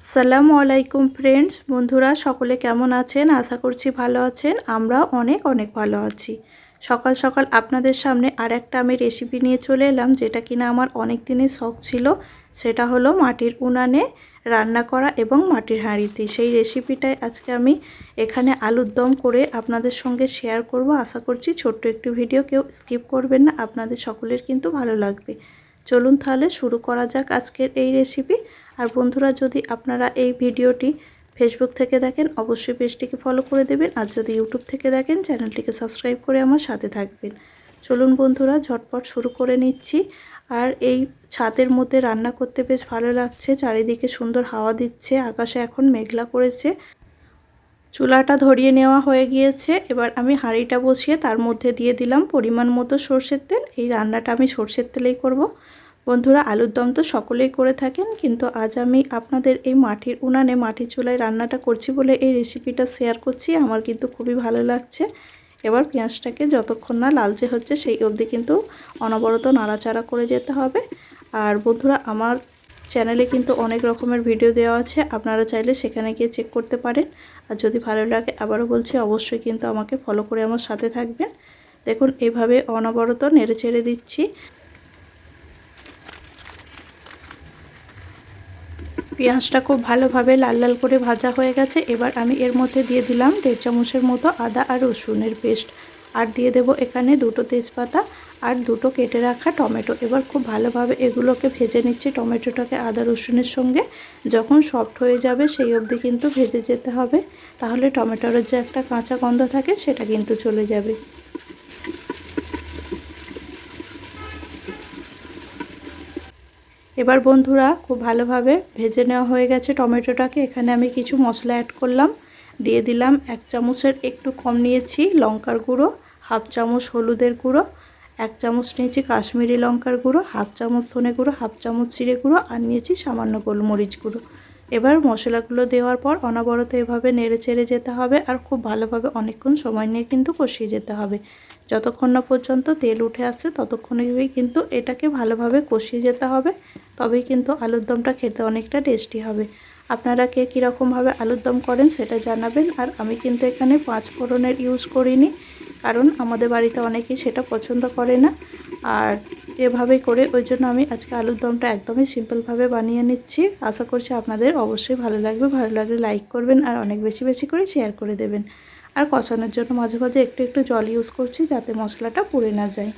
আসসালামু আলাইকুম ফ্রেন্ডস, বন্ধুরা সকলে কেমন আছেন? আশা করছি ভালো আছেন। আমরা অনেক অনেক ভালো আছি। সকাল সকাল আপনাদের সামনে আর একটা আমি রেসিপি নিয়ে চলে এলাম, যেটা কিনা আমার অনেক দিনের শখ ছিল। সেটা হলো মাটির উনানে রান্না করা এবং মাটির হাঁড়িতে। সেই রেসিপিটাই আজকে আমি এখানে আলুর দম করে আপনাদের সঙ্গে শেয়ার করব। আশা করছি ছোট্ট একটু ভিডিও কেউ স্কিপ করবেন না। আপনাদের সকলের কিন্তু ভালো লাগবে। চলুন তাহলে শুরু করা যাক আজকের এই রেসিপি আর বন্ধুরা, যদি আপনারা এই ভিডিওটি ফেসবুক থেকে দেখেন, অবশ্যই পেজটিকে ফলো করে দেবেন। আর যদি ইউটিউব থেকে দেখেন, চ্যানেলটিকে সাবস্ক্রাইব করে আমার সাথে থাকবেন। চলুন বন্ধুরা, ঝটপট শুরু করে নিচ্ছি। আর এই ছাদের মধ্যে রান্না করতে বেশ ভালো লাগছে। চারিদিকে সুন্দর হাওয়া দিচ্ছে, আকাশে এখন মেঘলা করেছে। চুলাটা ধরিয়ে নেওয়া হয়ে গিয়েছে। এবার আমি হাঁড়িটা বসিয়ে তার মধ্যে দিয়ে দিলাম পরিমাণ মতো সর্ষের তেল। এই রান্নাটা আমি সর্ষের তেলেই করব। বন্ধুরা, আলুর দম তো সকলেই করে থাকেন, কিন্তু আজ আমি আপনাদের এই মাটির উনানে, মাটির চুলায় রান্নাটা করছি বলে এই রেসিপিটা শেয়ার করছি। আমার কিন্তু খুবই ভালো লাগছে। এবার পেঁয়াজটাকে যতক্ষণ না লালচে হচ্ছে, সেই অবধি কিন্তু অনবরত নাড়াচাড়া করে যেতে হবে। আর বন্ধুরা, আমার চ্যানেলে কিন্তু অনেক রকমের ভিডিও দেওয়া আছে, আপনারা চাইলে সেখানে গিয়ে চেক করতে পারেন। আর যদি ভালো লাগে, আবারও বলছি, অবশ্যই কিন্তু আমাকে ফলো করে আমার সাথে থাকবেন। দেখুন, এভাবে অনবরত নেড়ে চেড়ে দিচ্ছি। পেঁয়াজটা খুব ভালোভাবে লাল লাল করে ভাজা হয়ে গেছে। এবার আমি এর মধ্যে দিয়ে দিলাম দেড় চামচের মতো আদা আর রসুনের পেস্ট। আর দিয়ে দেব এখানে দুটো তেজপাতা আর দুটো কেটে রাখা টমেটো। এবার খুব ভালোভাবে এগুলোকে ভেজে নিচ্ছি টমেটোটাকে আদা রসুনের সঙ্গে। যখন সফট হয়ে যাবে সেই অবধি কিন্তু ভেজে যেতে হবে। তাহলে টমেটোর যে একটা কাঁচা গন্ধ থাকে সেটা কিন্তু চলে যাবে। এবার বন্ধুরা খুব ভালোভাবে ভেজে নেওয়া হয়ে গেছে টমেটোটাকে। এখানে আমি কিছু মশলা অ্যাড করলাম। দিয়ে দিলাম এক চামচের একটু কম নিয়েছি লঙ্কার গুঁড়ো, হাফ চামচ হলুদের গুঁড়ো, এক চামচ নিয়েছি কাশ্মীরি লঙ্কার গুঁড়ো, হাফ চামচ ধনে গুঁড়ো, হাফ চামচ চিড়ে গুঁড়ো আর নিয়েছি সামান্য গোলমরিচ গুঁড়ো। এবার মশলাগুলো দেওয়ার পর অনবরত এভাবে নেড়ে চেড়ে যেতে হবে আর খুব ভালোভাবে অনেকক্ষণ সময় নিয়ে কিন্তু কষিয়ে যেতে হবে। যতক্ষণ না পর্যন্ত তেল উঠে আসছে ততক্ষণেই কিন্তু এটাকে ভালোভাবে কষিয়ে যেতে হবে। তবেই কিন্তু আলুর দমটা খেতে অনেকটা টেস্টি হবে। আপনারা কে কীরকমভাবে আলুর দম করেন সেটা জানাবেন, আর আমি কিন্তু এখানে পাঁচ ফোড়নের ইউজ করিনি, কারণ আমাদের বাড়িতে অনেকেই সেটা পছন্দ করে না। আর এভাবেই করে ওই জন্য আমি আজকে আলুর দমটা একদমই সিম্পলভাবে বানিয়ে নিচ্ছি। আশা করছি আপনাদের অবশ্যই ভালো লাগবে। ভালো লাগলে লাইক করবেন আর অনেক বেশি বেশি করে শেয়ার করে দেবেন। আর কষানোর জন্য মাঝে মাঝে একটু একটু জল ইউজ করছি যাতে মশলাটা পুড়ে না যায়।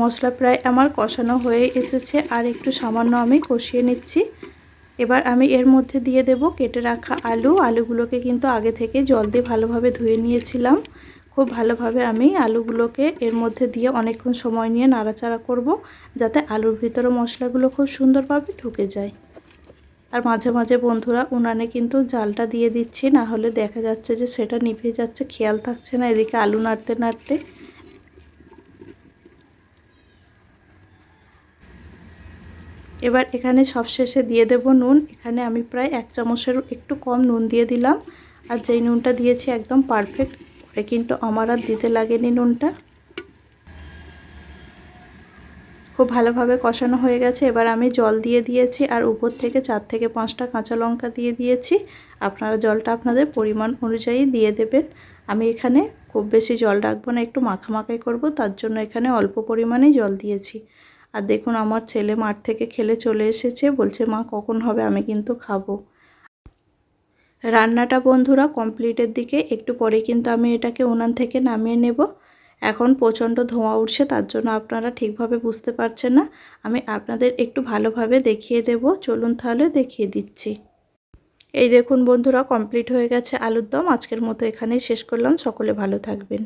মশলা প্রায় আমার কষানো হয়ে এসেছে আর একটু সামান্য আমি কষিয়ে নিচ্ছি। এবার আমি এর মধ্যে দিয়ে দেব কেটে রাখা আলু। আলুগুলোকে কিন্তু আগে থেকে জল দিয়ে ভালোভাবে ধুয়ে নিয়েছিলাম। খুব ভালোভাবে আমি আলুগুলোকে এর মধ্যে দিয়ে অনেকক্ষণ সময় নিয়ে নাড়াচাড়া করব যাতে আলুর ভিতরে মশলাগুলো খুব সুন্দরভাবে ঢুকে যায়। আর মাঝে মাঝে বন্ধুরা উনানে কিন্তু জালটা দিয়ে দিচ্ছি, না হলে দেখা যাচ্ছে যে সেটা নিভে যাচ্ছে, খেয়াল থাকছে না এদিকে আলু নাড়তে নাড়তে। এবার এখানে সবশেষে দিয়ে দেব নুন। এখানে আমি প্রায় এক চামচের একটু কম নুন দিয়ে দিলাম। আর যেই নুনটা দিয়েছি একদম পারফেক্ট করে কিন্তু আমার আর দিতে লাগেনি নুনটা। খুব ভালোভাবে কষানো হয়ে গেছে। এবার আমি জল দিয়ে দিয়েছি আর উপর থেকে চার থেকে পাঁচটা কাঁচা লঙ্কা দিয়ে দিয়েছি। আপনারা জলটা আপনাদের পরিমাণ অনুযায়ী দিয়ে দেবেন। আমি এখানে খুব বেশি জল রাখব না, একটু মাখামাখাই করব। তার জন্য এখানে অল্প পরিমাণেই জল দিয়েছি। আর দেখুন আমার ছেলে মাঠ থেকে খেলে চলে এসেছে। বলছে, মা, কখন হবে? আমি কিন্তু খাব। রান্নাটা বন্ধুরা কমপ্লিটের দিকে, একটু পরে কিন্তু আমি এটাকে উনান থেকে নামিয়ে নেব। এখন প্রচণ্ড ধোঁয়া উঠছে, তার জন্য আপনারা ঠিকভাবে বুঝতে পারছেন না। আমি আপনাদের একটু ভালোভাবে দেখিয়ে দেব। চলুন তাহলে দেখিয়ে দিচ্ছি। এই দেখুন বন্ধুরা, কমপ্লিট হয়ে গেছে আলুর দম। আজকের মতো এখানেই শেষ করলাম। সকলে ভালো থাকবেন।